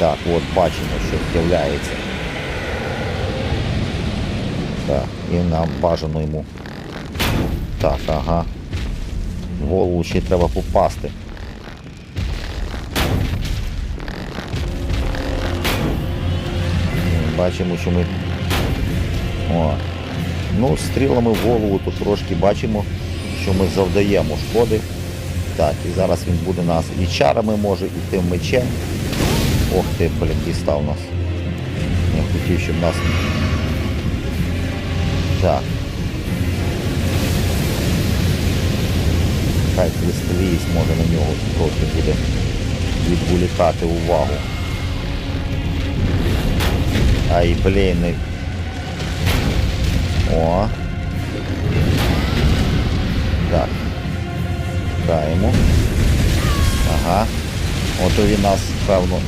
Так, от бачимо, що з'являється. Так, і нам бажано йому. Так, ага. В голову ще треба попасти. Бачимо, що ми. О. Ну, стрілами в голову тут трошки бачимо, що ми завдаємо шкоди. Так, і зараз він буде нас і чарами може, і тим мечем. Ох ти, блін, дістав нас. Я хотів, щоб нас. Так. Хай хлистовість може на нього трохи буде відволікати увагу. Ай, блін. не- О. Так. Даємо. Ага. Ото він нас, певно,